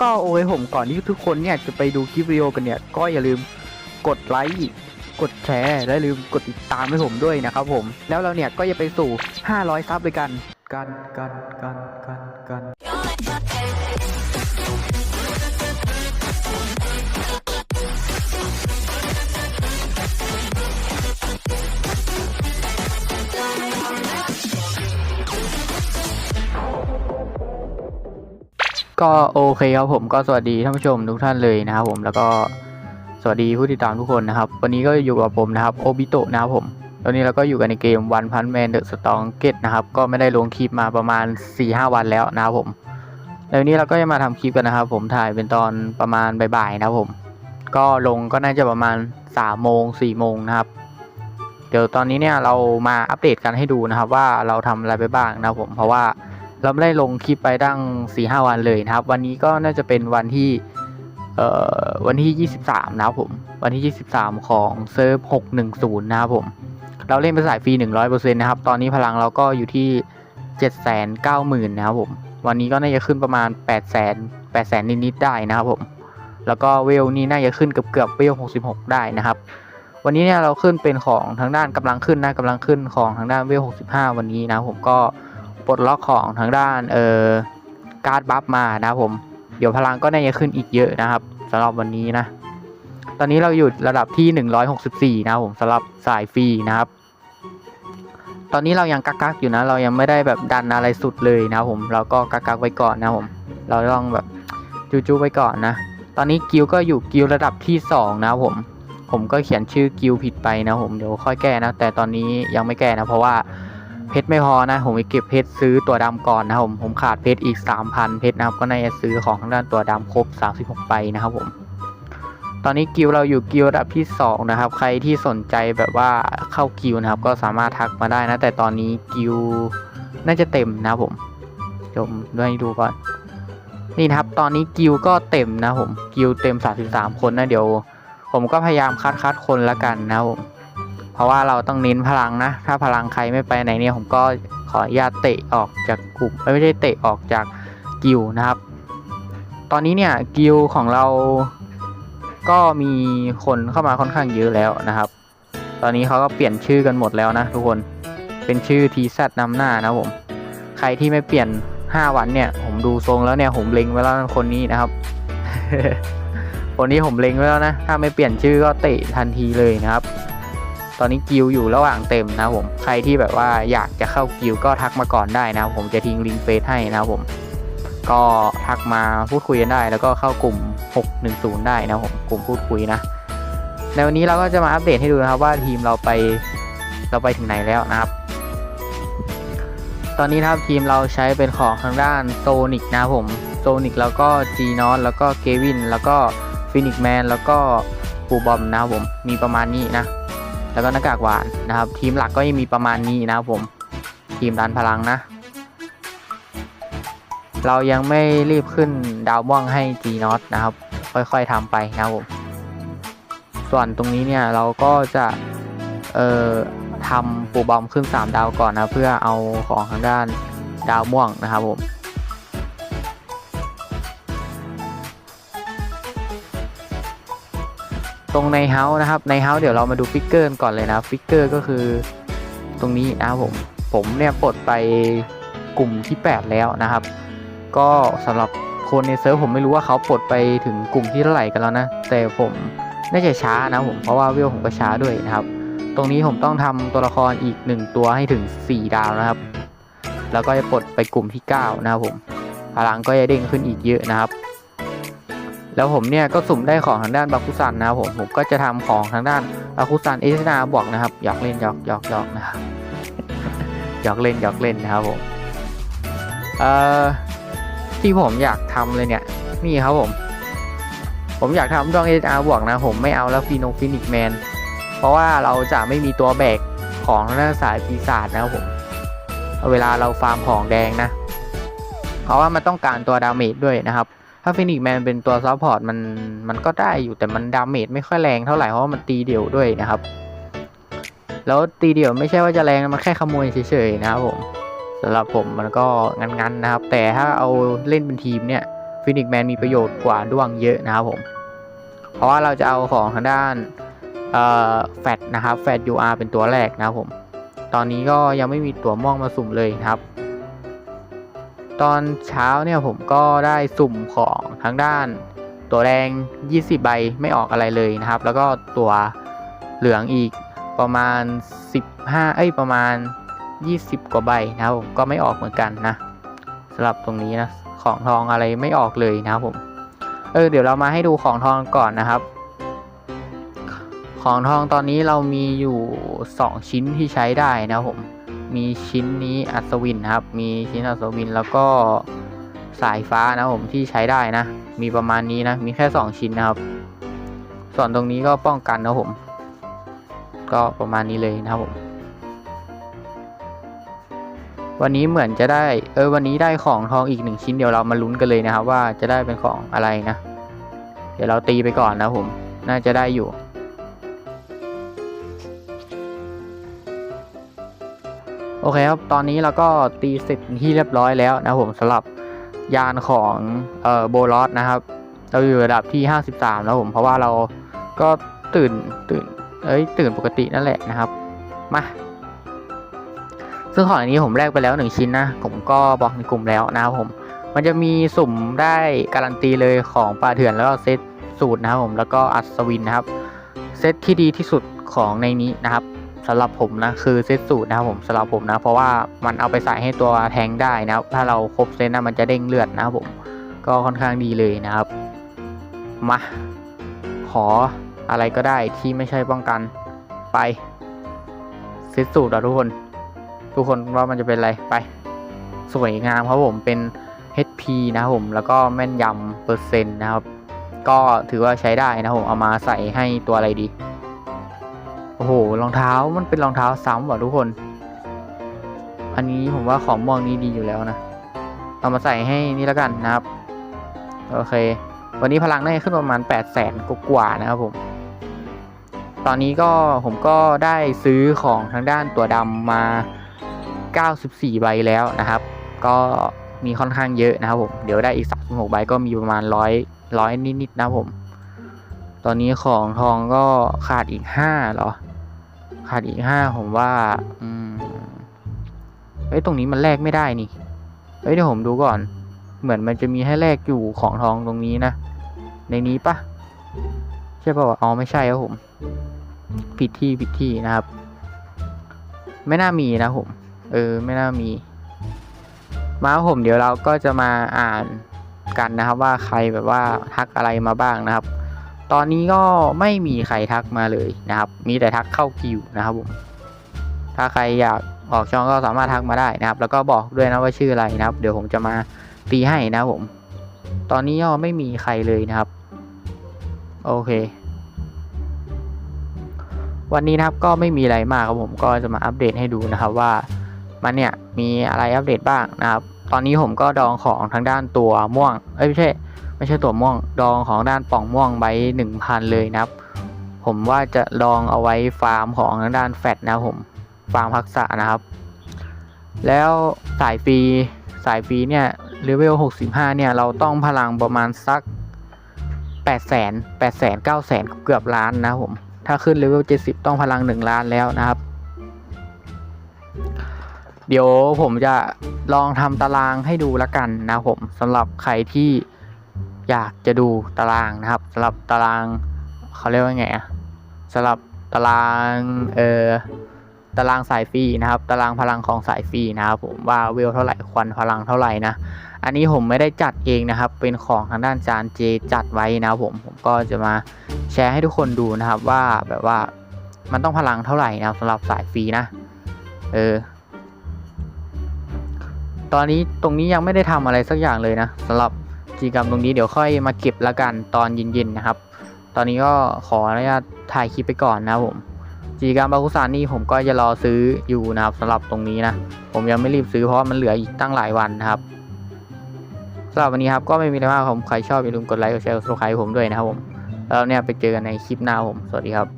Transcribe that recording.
ก็โอ้ยผมก่อนที่ทุกคนเนี่ยจะไปดูคลิปวิดีโอกันเนี่ย ก็อย่าลืมกดไลค์กดแชร์และลืมกดติดตามให้ผมด้วยนะครับผม แล้วเราเนี่ยก็จะไปสู่ 500 ซับด้วยกัน กันกันกันกัน ก็โอเคครับผมก็สวัสดีท่านผู้ชมทุกท่านเลยนะครับผมแล้วก็สวัสดีผู้ติดตามทุกคนนะครับ วันนี้ก็อยู่กับผมนะครับโอบิโตะนะครับผมตอนนี้เราก็อยู่กันในเกม One Punch Man The Strong Get นะครับก็ไม่ได้ลงคลิปมาประมาณ 4-5 วันแล้วนะครับผมแล้ววันนี้เราก็จะมาทำคลิปกันนะครับ ผมถ่ายเป็นตอนประมาณบ่ายๆนะครับผม ก็ลงก็น่าจะประมาณ3โมง4โมงนะครับ เดี๋ยวตอนนี้เนี่ยเรามาอัปเดตกันให้ดูนะครับ ว่าเราทำอะไรไปบ้างนะครับผมเพราะว่า เราไม่ได้ลงคลิปไปตั้ง4-5หวันเลยนะครับ วันนี้ก็น่าจะเป็นวันที่เอ่อวันที่ 23 นะครับผม วันที่ 23 ของเซิร์ฟ610 นะครับผม เราเล่นเป็นสายฟรี 100%นะครับ ตอนนี้พลังเราก็อยู่ที่ 790,000 นะครับผม วันนี้ก็น่าจะขึ้นประมาณ 800,000 800,000 นิดๆได้นะครับผม แล้วก็เวลนี่น่าจะขึ้นเกือบเกือบเวล 66 ได้นะครับ วันนี้เนี่ยเราขึ้นเป็นของทางด้านกำลังขึ้นนะกำลังขึ้นของทางด้านเวล 65 วันนี้นะครับผมก็ ปลดล็อกของทางด้านเอ่อการ์ดบัฟมานะครับผม เดี๋ยวพลังก็น่าจะขึ้นอีกเยอะนะครับสำหรับวันนี้นะ ตอนนี้เราอยู่ระดับที่ 164 นะครับผมสำหรับสายฟรีนะครับ ตอนนี้เรายังกักกักอยู่นะ เรายังไม่ได้แบบดันอะไรสุดเลยนะครับผมเราก็กักกักไว้ก่อนนะครับผม เราต้องแบบจูๆไว้ก่อนนะ ตอนนี้กิลก็อยู่กิลระดับที่ 2 นะครับผมผมก็เขียนชื่อกิลผิดไปนะผมเดี๋ยวค่อยแก้นะ แต่ตอนนี้ยังไม่แก้นะ เพราะว่า เพชรไม่พอนะ ผมไปเก็บเพชรซื้อตัวดำก่อนนะผมผมขาดเพชรอีก 3,000 เพชรนะครับก็น่าจะซื้อของทางด้านตัวดำครบ 36 ไปนะครับผม ตอนนี้กิลเราอยู่กิลระดับที่ 2 นะครับ ใครที่สนใจแบบว่าเข้ากิลนะครับ ก็สามารถทักมาได้นะ แต่ตอนนี้กิลน่าจะเต็มนะผมเดี๋ยวผมด้วยให้ดูก่อนนี่นะครับ ตอนนี้กิลก็เต็มนะผมกิลเต็ม 33 คนนะเดี๋ยว ผมก็พยายามคัดคัดคนละกันนะผม เพราะว่าเราต้องเน้นพลังนะ ถ้าพลังใครไม่ไปไหนเนี่ยผมก็ขออนุญาตเตะออกจากกลุ่มไม่ได้เตะออกจากกิลด์นะครับ ตอนนี้เนี่ยกิลด์ของเราก็มีคนเข้ามาค่อนข้างเยอะแล้วนะครับ ตอนนี้เขาก็เปลี่ยนชื่อกันหมดแล้วนะทุกคนเป็นชื่อทีซนำหน้านะผม ใครที่ไม่เปลี่ยน 5 วันเนี่ย ผมดูทรงแล้วเนี่ยผมเล็งไว้แล้วคนนี้นะครับ คนนี้ผมเล็งไว้แล้วนะ ถ้าไม่เปลี่ยนชื่อก็เตะทันทีเลยนะครับ ตอนนี้กิลอยู่ระหว่างเต็มนะผมใครที่แบบว่าอยากจะเข้ากิลก็ทักมาก่อนได้นะผมจะทิ้งลิงก์เฟซให้นะผม ก็ทักมาพูดคุยกันได้ แล้วก็เข้ากลุ่ม 610 ได้นะผมกลุ่มพูดคุยนะในวันนี้เราก็จะมาอัปเดตให้ดูนะครับว่าทีมเราไปเราไปถึงไหนแล้วนะครับ ตอนนี้นะครับทีมเราใช้เป็นของทางด้านโซนิกนะผมโซนิกแล้วก็จีนอสแล้วก็เกวิน แล้วก็ฟินิกแมนแล้วก็ปูบอมนะครับผมมีประมาณนี้นะ แล้วก็หน้ากากหวานนะครับ ทีมหลักก็ยังมีประมาณนี้นะครับผมทีมดันพลังนะ เรายังไม่รีบขึ้นดาวม่วงให้ G n o t นะครับ ค่อยๆทำไปนะครับผมส่วนตรงนี้เนี่ยเราก็จะเอ่อทำปูบอมขึ้น 3 ดาวก่อนนะ เพื่อเอาของทางด้านดาวม่วงนะครับผม ตรงในเฮาส์นะครับ ในเฮาส์เดี๋ยวเรามาดูฟิกเกอร์ก่อนเลยนะฟิกเกอร์ก็คือตรงนี้นะครับผมผมเนี่ยปลดไปกลุ่มที่ 8 แล้วนะครับ ก็สำหรับคนในเซิร์ฟผมไม่รู้ว่าเขาปลดไปถึงกลุ่มที่เท่าไหร่กันแล้วนะ แต่ผมน่าจะช้านะผมเพราะว่าเวลผมก็ช้าด้วยนะครับ ตรงนี้ผมต้องทำตัวละครอีก 1 ตัวให้ถึง 4 ดาวนะครับ แล้วก็จะปลดไปกลุ่มที่ 9 นะครับผมพลังก็จะเด้งขึ้นอีกเยอะนะครับ แล้วผมเนี่ยก็สุ่มได้ของทางด้านบาคุซันนะครับผมผมก็จะทำของทางด้านบาคุซันเอชนาบวกนะครับหยอกเล่นหยอกหยอกหยอกนะครับหยอกเล่นหยอกเล่นนะครับผมเอ่อที่ผมอยากทำเลยเนี่ยนี่ครับผม ผมอยากทำดองเอชนาบวกนะผมไม่เอาแล้วฟีโนฟินิกแมนเพราะว่าเราจะไม่มีตัวแบกของทางด้านสายปีศาจนะครับผมเวลาเราฟาร์มของแดงนะ เพราะว่ามันต้องการตัวดาเมจด้วยนะครับ ถ้าฟินิกแมนเป็นตัวซัพพอร์ตมันมันก็ได้อยู่แต่มันดาเมจไม่ค่อยแรงเท่าไหร่เพราะามันตีเดี่ยวด้วยนะครับ แล้วตีเดี่ยวไม่ใช่ว่าจะแรงมันแค่ขโมยเฉยๆนะครับผมสำหรับผมมันก็งันๆนะครับ แต่ถ้าเอาเล่นเป็นทีมเนี่ยฟินิกแมนมีประโยชน์กว่าด้วงเยอะนะครับผม เพราะว่าเราจะเอาของทางด้านแฟดนะครับแฟด UR เป็นตัวแรกนะครับผม ตอนนี้ก็ยังไม่มีตัวม่วงมาสุ่มเลยครับ ตอนเช้าเนี่ยผมก็ได้สุ่มของทางด้าน ตัวแดง 20 ใบไม่ออกอะไรเลยนะครับ แล้วก็ตัวเหลืองอีกประมาณ 15 เอ้ยประมาณ 20 กว่าใบนะครับผมก็ไม่ออกเหมือนกันนะสำหรับตรงนี้นะของทองอะไรไม่ออกเลยนะครับผมเออเดี๋ยวเรามาให้ดูของทองก่อนนะครับ ของทองตอนนี้เรามีอยู่ 2 ชิ้นที่ใช้ได้นะครับผม มีชิ้นนี้อัศวินครับ มีชิ้นอัศวินแล้วก็สายฟ้านะผมที่ใช้ได้นะ มีประมาณนี้นะ มีแค่ 2 ชิ้นนะครับ ส่วนตรงนี้ก็ป้องกันนะผม ก็ประมาณนี้เลยนะครับผม วันนี้เหมือนจะได้ เออวันนี้ได้ของทองอีกหนึ่งชิ้นเดี๋ยวเรามาลุ้นกันเลยนะครับ ว่าจะได้เป็นของอะไรนะ เดี๋ยวเราตีไปก่อนนะผม น่าจะได้อยู่ โอเคครับ ตอนนี้เราก็ตีเสร็จที่เรียบร้อยแล้วนะผมสำหรับยานของเอ่อโบลอสนะครับ เราอยู่ระดับที่ 53 แล้วผม เพราะว่าเราก็ตื่นตื่น เอ้ย ตื่นปกตินั่นแหละนะครับ มา ซึ่งของอันนี้ผมแลกไปแล้วหนึ่งชิ้นนะ ผมก็บอกในกลุ่มแล้วนะครับผม มันจะมีสุ่มได้การันตีเลยของปลาเถื่อนแล้วก็เซตสูตรนะครับผม แล้วก็อัศวินนะครับ เซตที่ดีที่สุดของในนี้นะครับ สำหรับผมนะคือเซตสูตรนะครับผมสำหรับผมนะ เพราะว่ามันเอาไปใส่ให้ตัวแทงได้นะครับ ถ้าเราครบเซตนะมันจะเด้งเลือดนะครับผมก็ค่อนข้างดีเลยนะครับมาขออะไรก็ได้ที่ไม่ใช่ป้องกันไปเซตสูตรอะทุกคน ทุกคนว่ามันจะเป็นอะไรไปสวยงามครับผมเป็น HP นะครับผมแล้วก็แม่นยำเปอร์เซ็นต์นะครับ ก็ถือว่าใช้ได้นะครับผมเอามาใส่ให้ตัวอะไรดี โอ้โหรองเท้ามันเป็นรองเท้าซ้ำว่ะทุกคน อันนี้ผมว่าของม่วงนี้ดีอยู่แล้วนะเอามาใส่ให้นี่แล้วกันนะครับ โอเค วันนี้พลังน่าจะขึ้นประมาณ8 0 0แสนกว่าๆนะครับผม ตอนนี้ก็ผมก็ได้ซื้อของทางด้านตัวดำมา 94 ใบแล้วนะครับ ก็มีค่อนข้างเยอะนะครับผม เดี๋ยวได้อีก 36 ใบก็มีประมาณ 100 100 นิดๆนะครับผม ตอนนี้ของทองก็ขาดอีก 5 เหรอ ขาดอีก5ผมว่า อืมเฮ้ย ตรงนี้มันแลกไม่ได้นี่ เฮ้ย เดี๋ยวผมดูก่อน เหมือนมันจะมีให้แลกอยู่ของทองตรงนี้นะ ในนี้ปะใช่ป่าวะอ๋อไม่ใช่ครับผม ผิดที่ผิดที่นะครับ ไม่น่ามีนะผม เออ ไม่น่ามี มาผมเดี๋ยวเราก็จะมาอ่านกันนะครับ ว่าใครแบบว่าทักอะไรมาบ้างนะครับ ตอนนี้ก็ไม่มีใครทักมาเลยนะครับ มีแต่ทักเข้าคิวนะครับผมถ้าใครอยากออกช่องก็สามารถทักมาได้นะครับ แล้วก็บอกด้วยนะว่าชื่ออะไรนะครับ เดี๋ยวผมจะมาตีให้นะครับผม ตอนนี้ก็ไม่มีใครเลยนะครับ โอเค วันนี้นะครับก็ไม่มีอะไรมากครับผมก็จะมาอัปเดตให้ดูนะครับว่ามันเนี่ยมีอะไรอัปเดตบ้างนะครับ ตอนนี้ผมก็ดองของทางด้านตัวม่วง เอ้ยไม่ใช่ ไม่ใช่ตัวม่วงดองของด้านป่องม่วงไว้หนึ่งพันเลยนะครับ ผมว่าจะดองเอาไว้ฟาร์มของทางด้านแฟดนะผมฟาร์มพักษะนะครับ แล้วสายฟรีสายฟรีเนี่ยเลเวล65 เนี่ย เราต้องพลังประมาณสัก8 0 0 0 0 0 8 0 0 0 9 0 0 0 เกือบล้านนะผม ถ้าขึ้นเลเวล70 ต้องพลัง 1 ล้านแล้วนะครับ เดี๋ยวผมจะลองทำตารางให้ดูละกันนะผมสำหรับใครที่ อยากจะดูตารางนะครับสำหรับตารางเขาเรียกว่าไงอะสำหรับตารางเอ่อตารางสายฟรีนะครับ ตารางพลังของสายฟรีนะครับผมว่าเวลเท่าไหร่ควันพลังเท่าไหร่นะอันนี้ผมไม่ได้จัดเองนะครับ เป็นของทางด้านจานเจจัดไว้นะครับผมผมก็จะมาแชร์ให้ทุกคนดูนะครับว่าแบบว่ามันต้องพลังเท่าไหร่นะครับสำหรับสายฟรีนะเออตอนนี้ตรงนี้ยังไม่ได้ทำอะไรสักอย่างเลยนะสำหรับ กิจกรรมตรงนี้เดี๋ยวค่อยมาเก็บละกันตอนเย็นๆนะครับ ตอนนี้ก็ขออนุญาตถ่ายคลิปไปก่อนนะผมกิจกรรมบาคุซานนี่ผมก็จะรอซื้ออยู่นะครับสำหรับตรงนี้นะผมยังไม่รีบซื้อเพราะมันเหลืออีกตั้งหลายวันนะครับสำหรับวันนี้ครับก็ไม่มีอะไรมากผมใครชอบอย่าลืมกดไลค์กดแชร์กดซับสไครต์ผมด้วยนะครับผมแล้วเนี่ยไปเจอกันในคลิปหน้าผมสวัสดีครับ